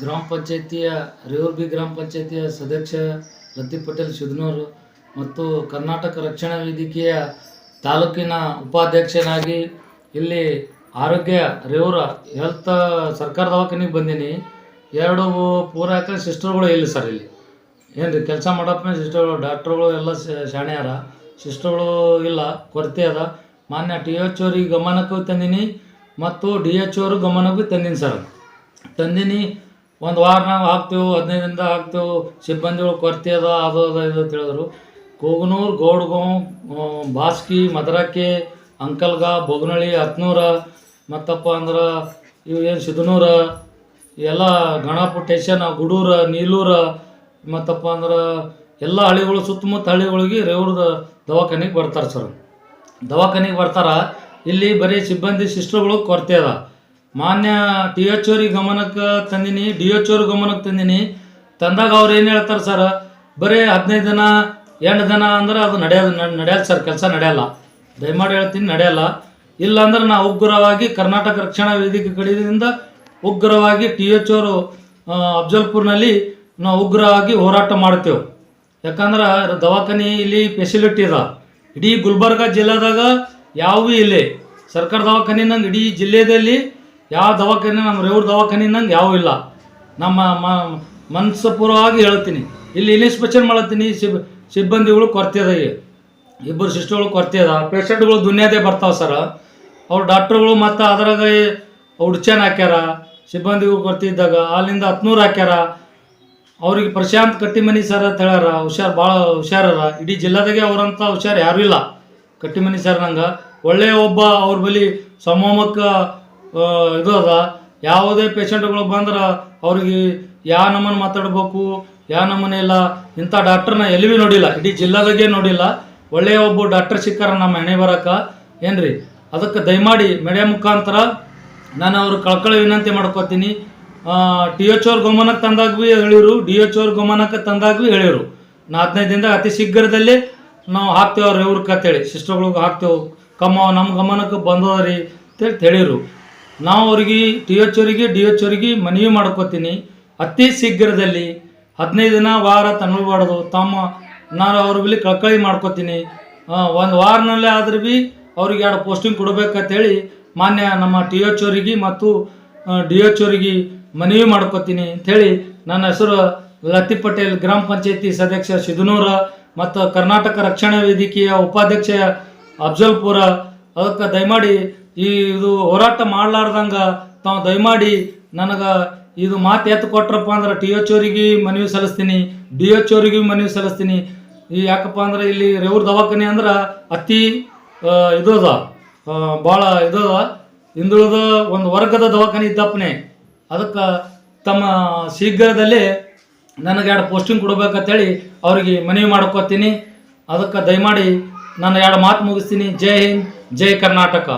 ಗ್ರಾಮ ಪಂಚಾಯತಿಯ, ರೇವರ್ಬಿ ಗ್ರಾಮ ಪಂಚಾಯತಿಯ ಸದಸ್ಯ ಲತೀಫ್ ಪಟೇಲ್ ಶಿದ್ನೂರು ಮತ್ತು ಕರ್ನಾಟಕ ರಕ್ಷಣಾ ವೇದಿಕೆಯ ತಾಲೂಕಿನ ಉಪಾಧ್ಯಕ್ಷನಾಗಿ ಇಲ್ಲಿ ಆರೋಗ್ಯ, ರೇವರ ಹೆಲ್ತ್ ಸರ್ಕಾರ ದವಾಖಾನಿಗೆ ಬಂದೀನಿ. ಎರಡು ಪೂರಕ ಸಿಸ್ಟರ್ಗಳು ಇಲ್ಲ ಸರ್ ಇಲ್ಲಿ. ಏನು ರೀ ಕೆಲಸ ಮಾಡಪ್ಪ ಸಿಸ್ಟರ್ಗಳು ಡಾಕ್ಟ್ರುಗಳು ಎಲ್ಲ ಶಾಣ್ಯಾರ. ಸಿಸ್ಟರ್ಗಳು ಇಲ್ಲ, ಕೊರತೆ ಅದ. ಮಾನ್ಯ ಟಿ ಎಚ್ ಅವ್ರಿಗೆ ಗಮನಕ್ಕೂ ತಂದೀನಿ ಮತ್ತು ಡಿ ಎಚ್ ಅವರು ಗಮನಕ್ಕೂ ತಂದೀನಿ ಸರ್. ತಂದೀನಿ ಒಂದು ವಾರ ನಾವು ಹಾಕ್ತೇವೆ ಹದಿನೈದರಿಂದ ಹಾಕ್ತೇವೆ ಸಿಬ್ಬಂದಿಗಳು ಕೊರತೆ ಅದ ಅದು ಅದ ಇದು ಅಂತ ಹೇಳಿದ್ರು. ಆ, ಬಾಸ್ಕಿ ಮದರಕ್ಕೆ ಅಂಕಲ್ಗ ಬೊಗನಳ್ಳಿ ಹತ್ನೂರ ಮತ್ತಪ್ಪ ಅಂದ್ರೆ ಇವು ಏನು ಸಿದ್ನೂರ ಎಲ್ಲ ಗಣಪ ಟೇಷನ್ ಗುಡೂರ ನೀಲೂರ ಮತ್ತಪ್ಪ ಅಂದ್ರೆ ಎಲ್ಲ ಹಳ್ಳಿಗಳು ಸುತ್ತಮುತ್ತ ಹಳ್ಳಿಗಳಿಗೆ ರೇವ್ರದ ದವಾಖಾನೆಗೆ ಬರ್ತಾರೆ ಸರ್. ದವಾಖಾನೆಗೆ ಬರ್ತಾರೆ ಇಲ್ಲಿ ಬರೀ ಸಿಬ್ಬಂದಿ ಸಿಸ್ಟರ್ಗಳು ಕೊರತೆ ಅದ. ಮಾನ್ಯ ಡಿ ಎಚ್ ಅವ್ರಿಗೆ ಗಮನಕ್ಕೆ ತಂದೀನಿ, ಡಿ ಎಚ್ ಅವ್ರ ಗಮನಕ್ಕೆ ತಂದೀನಿ. ತಂದಾಗ ಅವ್ರು ಏನು ಹೇಳ್ತಾರೆ ಸರ್, ಬರೀ ಹದಿನೈದು ದಿನ, ಎಂಟು ದಿನ ಅಂದ್ರೆ ಅದು ನಡೆಯೋದು ನಡೆಯಲ್ಲ ಸರ್, ಕೆಲಸ ನಡೆಯಲ್ಲ. ದಯಮಾಡಿ ಹೇಳ್ತೀನಿ, ನಡೆಯಲ್ಲ. ಇಲ್ಲಾಂದ್ರೆ ನಾ ಉಗ್ರವಾಗಿ ಕರ್ನಾಟಕ ರಕ್ಷಣಾ ವೇದಿಕೆ ಕಡೆಯಿಂದ ಉಗ್ರವಾಗಿ ಟಿ ಎಚ್ ಓರು ಅಫ್ಜಲ್ಪುರ್ನಲ್ಲಿ ನಾವು ಉಗ್ರವಾಗಿ ಹೋರಾಟ ಮಾಡ್ತೇವೆ. ಯಾಕಂದ್ರೆ ದವಾಖಾನೆ ಇಲ್ಲಿ ಫೆಸಿಲಿಟಿ ಅದ. ಇಡೀ ಗುಲ್ಬರ್ಗ ಜಿಲ್ಲೆದಾಗ ಯಾವೂ ಇಲ್ಲಿ. ಸರ್ಕಾರ ದವಾಖಾನೆ ನಂಗೆ ಇಡೀ ಜಿಲ್ಲೆಯಲ್ಲಿ ಯಾವ ದವಾಖಾನೆ, ನಮ್ಮ ರೇವ್ರ ದವಾಖಾನೆ ನಂಗೆ ಯಾವೂ ಇಲ್ಲ. ನಮ್ಮ ಮ- ಮನಸ್ಪೂರ್ವವಾಗಿ ಹೇಳ್ತೀನಿ. ಇಲ್ಲಿ ಇನ್ಸ್ಪೆಕ್ಷನ್ ಮಾಡತ್ತೀನಿ, ಸಿಬ್, ಸಿಬ್ಬಂದಿಗಳು ಕೊರತೆ ಅದ ಇಬ್ಬರು ಸಿಸ್ಟರ್ಗಳು ಕೊರತೆ ಅದ. ಪೇಷಂಟ್ಗಳು ದುನಿಯಾದೇ ಬರ್ತಾವೆ ಸರ್. ಅವ್ರು ಡಾಕ್ಟ್ರುಗಳು ಮತ್ತು ಅದ್ರಾಗ ಉಡ್ಚನ್ ಹಾಕ್ಯಾರ. ಸಿಬ್ಬಂದಿಗಳು ಕೊರತೆ ಇದ್ದಾಗ ಅಲ್ಲಿಂದ ಹತ್ನೂರು ಹಾಕ್ಯಾರ. ಅವ್ರಿಗೆ ಪ್ರಶಾಂತ್ ಕಟ್ಟಿಮನಿ ಸರ್ ಅಂತ ಹೇಳ್ಯಾರ. ಹುಷಾರು ಭಾಳ ಹುಷಾರರ ಇಡೀ ಜಿಲ್ಲಾದಾಗೆ ಅವರಂಥ ಹುಷಾರು ಯಾರೂ ಇಲ್ಲ. ಕಟ್ಟಿಮನಿ ಸರ್ ನಂಗೆ. ಒಳ್ಳೆಯ ಒಬ್ಬ ಅವ್ರ ಬಳಿ ಸಮೂಹಕ್ಕ ಇದು ಅದ ಯಾವುದೇ ಪೇಷಂಟ್ಗಳು ಬಂದ್ರೆ ಅವ್ರಿಗೆ ಯಾವ ನಮೂನೆ ಮಾತಾಡ್ಬೇಕು ಯಾವ ನಮೂನೆ ಇಲ್ಲ. ಇಂಥ ಡಾಕ್ಟ್ರನ್ನ ಎಲ್ಲಿ ನೋಡಿಲ್ಲ. ಇಡೀ ಜಿಲ್ಲಾದಾಗೆ ನೋಡಿಲ್ಲ. ಒಳ್ಳೆಯ ಒಬ್ಬ ಡಾಕ್ಟರ್ ಸಿಕ್ಕಾರ ನಮ್ಮ ಮನೆ ಬರಕ. ಏನ್ರಿ? ಅದಕ್ಕೆ ದಯಮಾಡಿ ಮೀಡಿಯಾ ಮುಖಾಂತರ ನಾನು ಅವ್ರ ಕಳ್ಕಳ ವಿನಂತಿ ಮಾಡ್ಕೋತೀನಿ. ಡಿ ಎಚ್ ಓರ್ ಗಮನಕ್ಕೆ ತಂದಾಗ ಭೀ ಹೇಳಿರು. ಡಿ ಎಚ್ ಓರ್ ಗಮನಕ್ಕೆ ತಂದಾಗ ಭೀ ಹೇಳಿರು. ನಾ ಹದಿನೈದು ದಿನದಾಗ ಅತಿ ಶೀಘ್ರದಲ್ಲಿ ನಾವು ಹಾಕ್ತೇವೆ ಅವ್ರ ಇವ್ರಿಗೆ ಅಂತೇಳಿ ಸಿಸ್ಟರ್ಗಳಿಗೆ ಹಾಕ್ತೇವೆ. ಕಮ್ಮ ನಮ್ಮ ಗಮನಕ್ಕೆ ಬಂದದ ರೀ ಅಂತೇಳಿ ಹೇಳಿರು. ನಾವು ಅವ್ರಿಗೆ, ಟಿ ಎಚ್ ಅವರಿಗೆ, ಡಿ ಎಚ್ ಅವರಿಗೆ ಮನವಿ ಮಾಡ್ಕೋತೀನಿ. ಅತಿ ಶೀಘ್ರದಲ್ಲಿ ಹದಿನೈದು ದಿನ ವಾರ ತನ್ನಬಾರ್ದು ತಮ್ಮ ನಾನು ಅವ್ರ ಬಳಿ ಕಳ್ಕಳಿ ಮಾಡ್ಕೋತೀನಿ. ಒಂದು ವಾರನಲ್ಲೇ ಆದ್ರೂ ಭೀ ಅವ್ರಿಗೆ ಎರಡು ಪೋಸ್ಟಿಂಗ್ ಕೊಡ್ಬೇಕಂತೇಳಿ ಮಾನ್ಯ ನಮ್ಮ ಟಿ ಎಚ್ ಅವರಿಗೆ ಮತ್ತು ಡಿ ಎಚ್ ಅವರಿಗೆ ಮನವಿ ಮಾಡ್ಕೋತೀನಿ ಅಂಥೇಳಿ ನನ್ನ ಹೆಸರು ಲತಿ ಪಟೇಲ್ ಗ್ರಾಮ ಪಂಚಾಯತಿ ಸದಸ್ಯ ಸಿಧನೂರ ಮತ್ತು ಕರ್ನಾಟಕ ರಕ್ಷಣಾ ವೇದಿಕೆಯ ಉಪಾಧ್ಯಕ್ಷ ಅಫ್ಜಲ್ಪುರ. ಅದಕ್ಕೆ ದಯಮಾಡಿ ಈ ಇದು ಹೋರಾಟ ಮಾಡ್ಲಾರ್ದಂಗ ತಾವು ದಯಮಾಡಿ ನನಗೆ ಇದು ಮಾತು ಎತ್ತು ಕೊಟ್ರಪ್ಪ ಅಂದ್ರೆ ಟಿ ಎಚ್ ಅವರಿಗೆ ಮನವಿ ಸಲ್ಲಿಸ್ತೀನಿ, ಡಿ ಎಚ್ ಅವರಿಗೆ ಮನವಿ ಸಲ್ಲಿಸ್ತೀನಿ. ಈ ಯಾಕಪ್ಪ ಅಂದ್ರೆ ಇಲ್ಲಿ ರೇವ್ರ ದವಾಖಾನೆ ಅಂದ್ರೆ ಅತಿ ಇದದ ಭಾಳ ಇದದ. ಹಿಂದುಳಿದ ಒಂದು ವರ್ಗದ ದವಾಖಾನೆ ಇದ್ದಪ್ಪನೆ. ಅದಕ್ಕೆ ತಮ್ಮ ಶೀಘ್ರದಲ್ಲೇ ನನಗೆ ಎರಡು ಪೋಸ್ಟಿಂಗ್ ಕೊಡ್ಬೇಕಂತೇಳಿ ಅವ್ರಿಗೆ ಮನವಿ ಮಾಡ್ಕೋತೀನಿ. ಅದಕ್ಕೆ ದಯಮಾಡಿ ನಾನು ಎರಡು ಮಾತು ಮುಗಿಸ್ತೀನಿ. ಜೈ ಹಿಂದ್, ಜೈ ಕರ್ನಾಟಕ.